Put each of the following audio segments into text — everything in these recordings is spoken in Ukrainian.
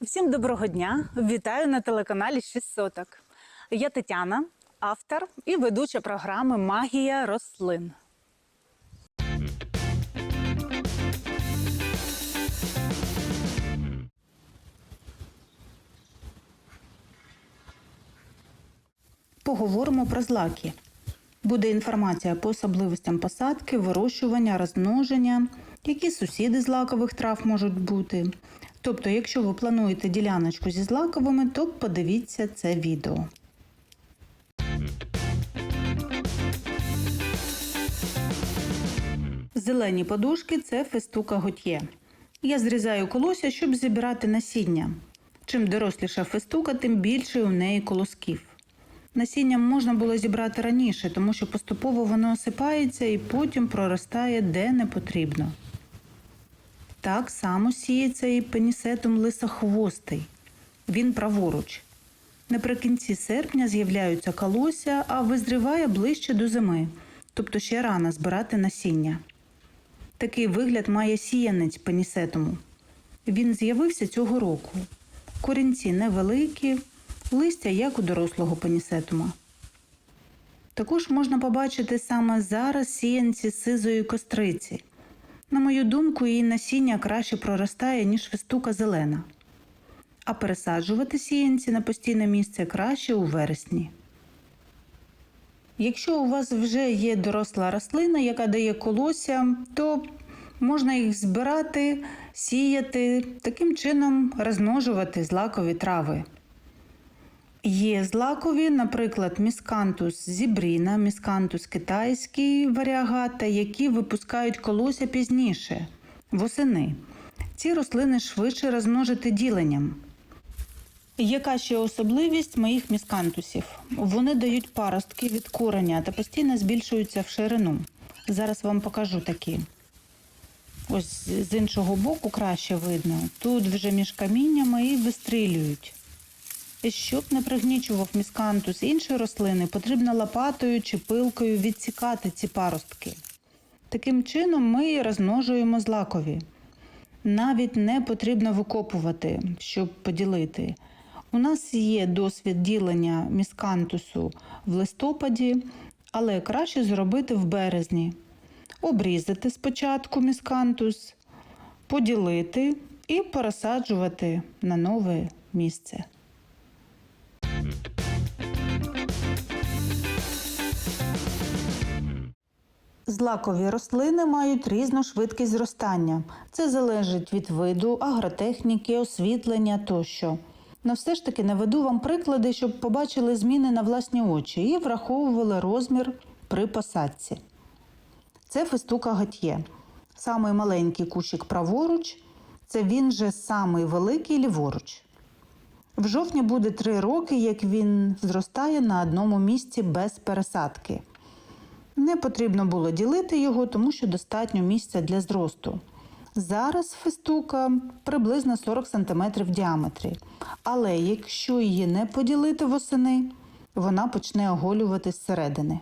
Всім доброго дня! Вітаю на телеканалі 6 соток. Я Тетяна, автор і ведуча програми Магія рослин. Поговоримо про злаки. Буде інформація по особливостям посадки, вирощування, розмноження, які сусіди злакових трав можуть бути. Тобто, якщо ви плануєте діляночку зі злаковими, то подивіться це відео. Зелені подушки це фестука готьє. Я зрізаю колося, щоб зібрати насіння. Чим доросліша фестука, тим більше у неї колосків. Насіння можна було зібрати раніше, тому що поступово воно осипається і потім проростає де не потрібно. Так само сіється і пенісетум лисохвостий. Він праворуч. Наприкінці серпня з'являються колосся, а визріває ближче до зими, тобто ще рано збирати насіння. Такий вигляд має сіянець пенісетуму. Він з'явився цього року. Корінці невеликі, листя як у дорослого пенісетума. Також можна побачити саме зараз сіянці сизої костриці. На мою думку, її насіння краще проростає, ніж фестука зелена. А пересаджувати сіянці на постійне місце краще у вересні. Якщо у вас вже є доросла рослина, яка дає колосся, то можна їх збирати, сіяти, таким чином розмножувати злакові трави. Є злакові, наприклад, міскантус зібріна, міскантус китайський варіагата, які випускають колося пізніше, восени. Ці рослини швидше розмножити діленням. Яка ще особливість моїх міскантусів? Вони дають паростки від кореня та постійно збільшуються в ширину. Зараз вам покажу такі. Ось з іншого боку краще видно. Тут вже між каміннями і вистрілюють. Щоб не пригнічував міскантус інші рослини, потрібно лопатою чи пилкою відсікати ці паростки. Таким чином ми розмножуємо злакові. Навіть не потрібно викопувати, щоб поділити. У нас є досвід ділення міскантусу в листопаді, але краще зробити в березні. Обрізати спочатку міскантус, поділити і пересаджувати на нове місце. Злакові рослини мають різну швидкість зростання. Це залежить від виду, агротехніки, освітлення тощо. Но все ж таки наведу вам приклади, щоб побачили зміни на власні очі і враховували розмір при посадці. Це фестука гатьє. Самий маленький кущик праворуч, це він же самий великий ліворуч. В жовтні буде три роки, як він зростає на одному місці без пересадки. Не потрібно було ділити його, тому що достатньо місця для зросту. Зараз фестука приблизно 40 см в діаметрі. Але якщо її не поділити восени, вона почне оголювати зсередини.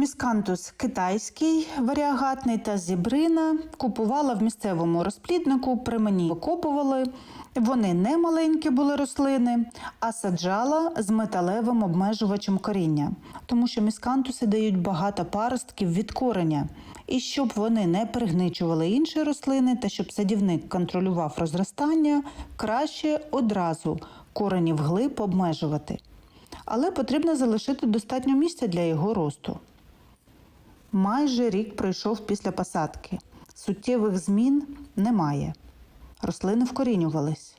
Міскантус китайський, варіагатний та зібрина купувала в місцевому розпліднику, при мені викопували. Вони не маленькі були рослини, а саджала з металевим обмежувачем коріння, тому що міскантуси дають багато паростків від кореня. І щоб вони не пригничували інші рослини та щоб садівник контролював розростання, краще одразу корені вглиб обмежувати. Але потрібно залишити достатньо місця для його росту. Майже рік пройшов після посадки. Суттєвих змін немає. Рослини вкорінювались.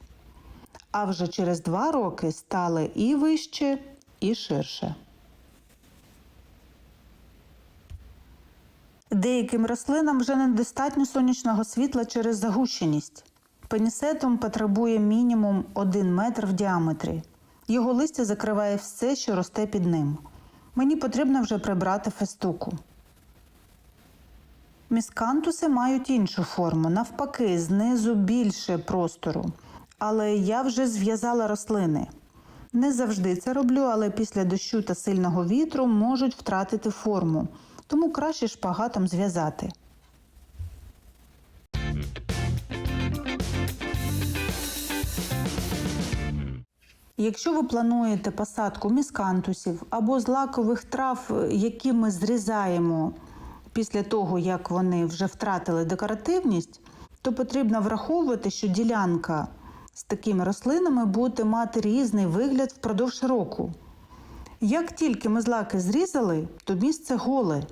А вже через два роки стали і вище, і ширше. Деяким рослинам вже недостатньо сонячного світла через загущеність. Пенісетум потребує мінімум 1 метр в діаметрі. Його листя закриває все, що росте під ним. Мені потрібно вже прибрати фестуку. Міскантуси мають іншу форму, навпаки, знизу більше простору. Але я вже зв'язала рослини. Не завжди це роблю, але після дощу та сильного вітру можуть втратити форму, тому краще шпагатом зв'язати. Якщо ви плануєте посадку міскантусів або злакових трав, які ми зрізаємо після того, як вони вже втратили декоративність, то потрібно враховувати, що ділянка з такими рослинами буде мати різний вигляд впродовж року. Як тільки ми злаки зрізали, то місце голе.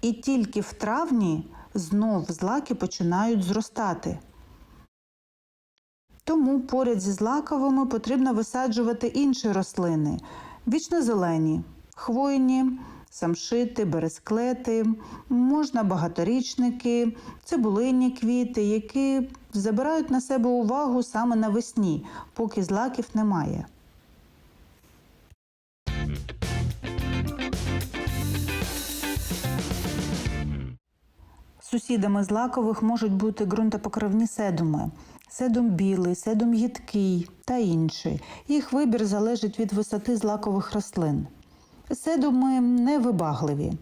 І тільки в травні знов злаки починають зростати. Тому поряд зі злаковими потрібно висаджувати інші рослини вічнозелені, хвойні, самшити, бересклети, можна багаторічники, цибулинні квіти, які забирають на себе увагу саме навесні, поки злаків немає. Сусідами злакових можуть бути ґрунтопокривні седуми, седум білий, седум їдкий та інші. Їх вибір залежить від висоти злакових рослин. Седуми невибагливі.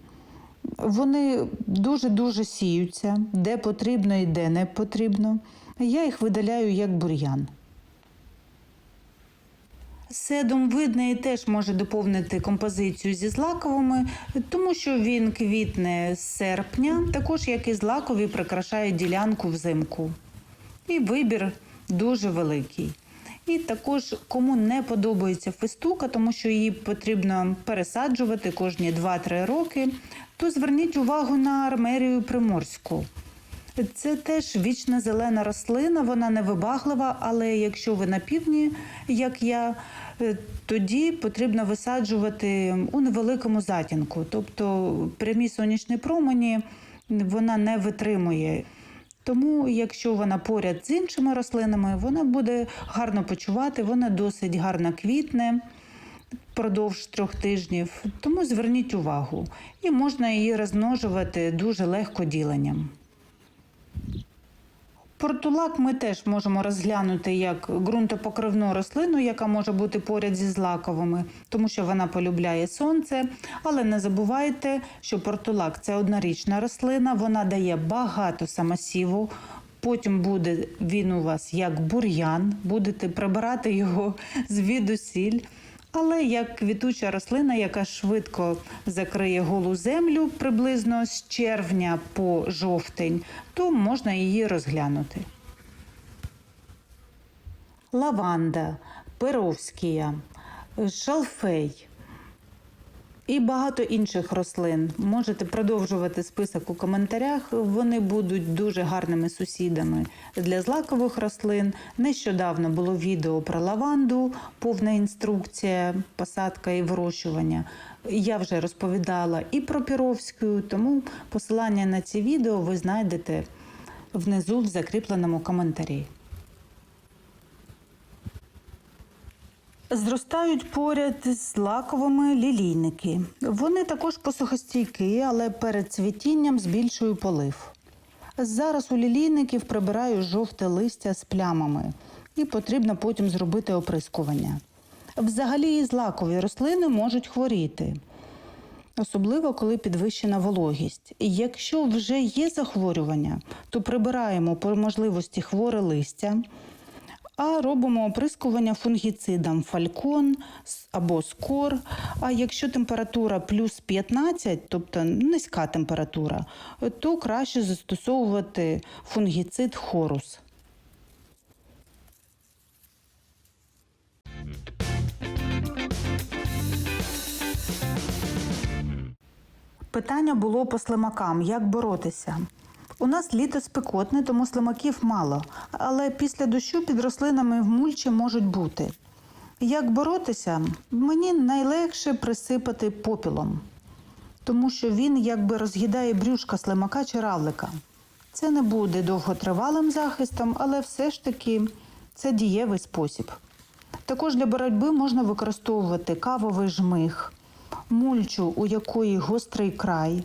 Вони дуже-дуже сіються, де потрібно і де не потрібно. Я їх видаляю як бур'ян. Седум видний теж може доповнити композицію зі злаковими, тому що він квітне з серпня, також як і злакові прикрашає ділянку взимку. І вибір дуже великий. І також кому не подобається фестука, тому що її потрібно пересаджувати кожні 2-3 роки, то зверніть увагу на армерію приморську. Це теж вічна зелена рослина, вона невибаглива, але якщо ви на півдні, як я, е, тоді потрібно висаджувати у невеликому затінку. Тобто прямі сонячні промені вона не витримує. Тому, якщо вона поряд з іншими рослинами, вона буде гарно почувати, вона досить гарно квітне впродовж трьох тижнів. Тому зверніть увагу, і можна її розмножувати дуже легко діленням. Портулак ми теж можемо розглянути як ґрунтопокривну рослину, яка може бути поряд зі злаковими, тому що вона полюбляє сонце. Але не забувайте, що портулак це однорічна рослина, вона дає багато самосіву. Потім буде він у вас як бур'ян, будете прибирати його звідусіль. Але як квітуча рослина, яка швидко закриє голу землю приблизно з червня по жовтень, то можна її розглянути. Лаванда, перовськія, шалфей і багато інших рослин. Можете продовжувати список у коментарях. Вони будуть дуже гарними сусідами для злакових рослин. Нещодавно було відео про лаванду, повна інструкція, посадка і вирощування. Я вже розповідала і про піровську, тому посилання на ці відео ви знайдете внизу в закріпленому коментарі. Зростають поряд з лаковими лілійники. Вони також посухостійкі, але перед цвітінням збільшую полив. Зараз у лілійників прибираю жовте листя з плямами і потрібно потім зробити оприскування. Взагалі і злакові рослини можуть хворіти, особливо коли підвищена вологість. Якщо вже є захворювання, то прибираємо по можливості хворе листя а робимо оприскування фунгіцидом фалькон або скор. А якщо температура плюс 15, тобто низька температура, то краще застосовувати фунгіцид хорус. Питання було по слимакам, як боротися. У нас літо спекотне, тому слимаків мало, але після дощу під рослинами в мульчі можуть бути. Як боротися? Мені найлегше присипати попілом, тому що він якби роз'їдає брюшка слимака чи равлика. Це не буде довготривалим захистом, але все ж таки це дієвий спосіб. Також для боротьби можна використовувати кавовий жмих, мульчу, у якої гострий край.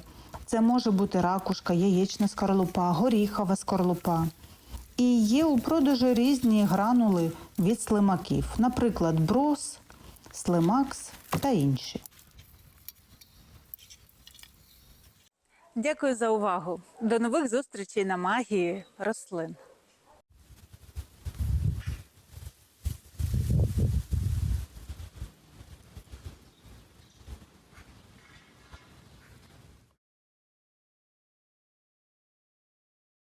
Це може бути ракушка, яєчна скорлупа, горіхова скорлупа. І є у продажу різні гранули від слимаків, наприклад, брос, слимакс та інші. Дякую за увагу. До нових зустрічей на магії рослин.